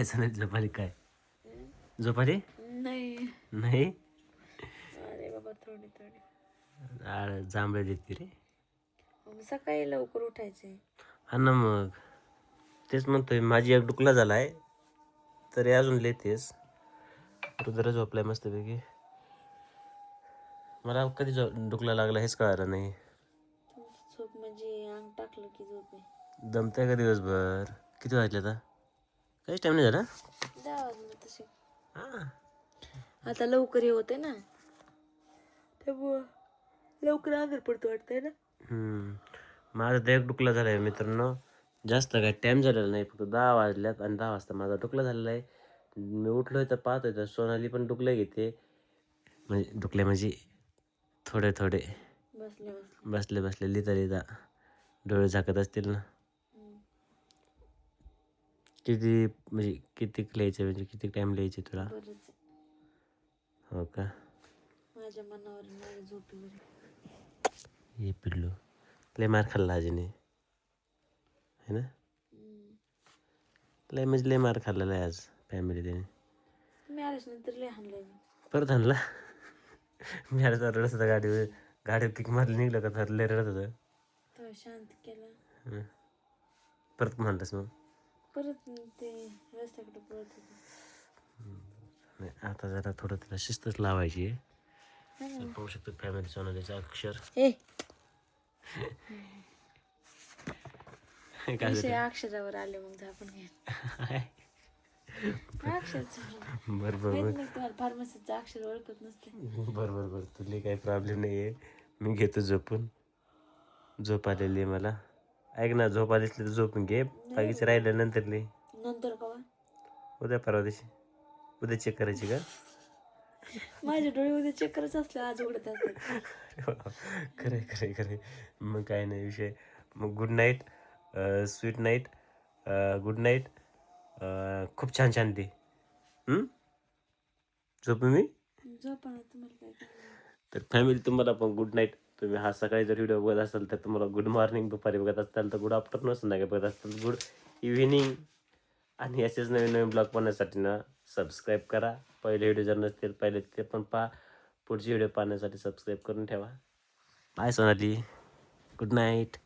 काय सांगत झोपाली काय? झोपाली नाही. नाही? अरे बाबा थोडी थोडी. जांभळे देते रे. सकाळी लवकर उठायचे. हा ना मग. तेच म्हणतोय माझी एक डुकला झालाय. तरी अजून लेतेस रुद्र झोपलाय मस्तपैकी. मला कधी झो डुकला लागला हेच कळालं नाही. झोप म्हणजे अंग टाकलं की झोप आहे. दमतंय का दिवसभर? किती वाजले आता? काहीच टाईम नाही झाला? दहा वाजले तसे हां. आता लवकर हे होते ना. त्यामुळं लवकर आजार पडतो वाटतंय ना. हम्म. माझा तर एक डुकला झाला आहे मित्रांनो. जास्त काय टाईम झालेला नाही फक्त दहा वाजल्यात आणि दहा वाजता माझा डुकला झालेला आहे. मी उठलोय तर पाहतोय तर सोनाली पण डुकले घेते म्हणजे डुकले म्हणजे थोडे थोडे. बसले बसले. बसले बसले लिहिता लिहिता. डोळे झाकत असतील ना. किती म्हणजे किती लिहायचे म्हणजे किती टाईम लिहायचे तुला? बरंच. आहे. हो का? माझ्या मनावर आणि माझ्या झोपेवर. आहे. हे पिल्लू. लय मार खाल्ला आजीने है ना? हम्म. लय म्हणजे लय मार खाल्लेला आहे आज फॅमिली त्याने लय हाणलंय मी परत आणला मी तर रडत होता गाडीवर. गाडीवर किक मारली निघलं का तर लय रडत होतं. तेव्हा शांत केला. हं. परत म्हणलंस मग? परत ते रस्त्याकडे पळत होते. नाही आता जरा थोडं तिला शिस्तच लावायची आहे. पाहू शकतो फॅमिली सोनालीचं अक्षर. काय अक्षरावर आले मग आपण बरं बरं फार्मसीचं अक्षर ओळखत नसते. बरं बरं बरं. तुला काही प्रॉब्लेम नाही आहे मी घेतो झोपून. झोप आलेली आहे मला. ऐक ना झोप असली तर झोपून घे. बाकीचं राहिलं नंतर लिही नंतर कवा? उद्या परवा दिवशी. उद्या चेक करायची का? माझे डोळे उद्या चेक करत असले आज उघडत असतात. खरे खरे खरे मग काय नाही विषय. मग good night sweet night good night खूप छान छान हं? झोपू मी? झोपा ना तुम्हाला काय करायचं? तर फॅमिली तुम्हाला पण गुड नाईट तुम्ही हा सकाळी जर व्हिडिओ बघत असाल तर तुम्हाला गुड मॉर्निंग दुपारी बघत असाल तर गुड आफ्टरनून संध्याकाळी बघत असाल गुड इव्हिनिंग आणि असेच नवीन नवीन ब्लॉग पाहण्यासाठी ना सबस्क्राईब करा. पहिले व्हिडिओ जर नसतील पहिले ते पण पहा. पुढचे व्हिडिओ पाहण्यासाठी सबस्क्राईब करून ठेवा. बाय सोनाली. Good night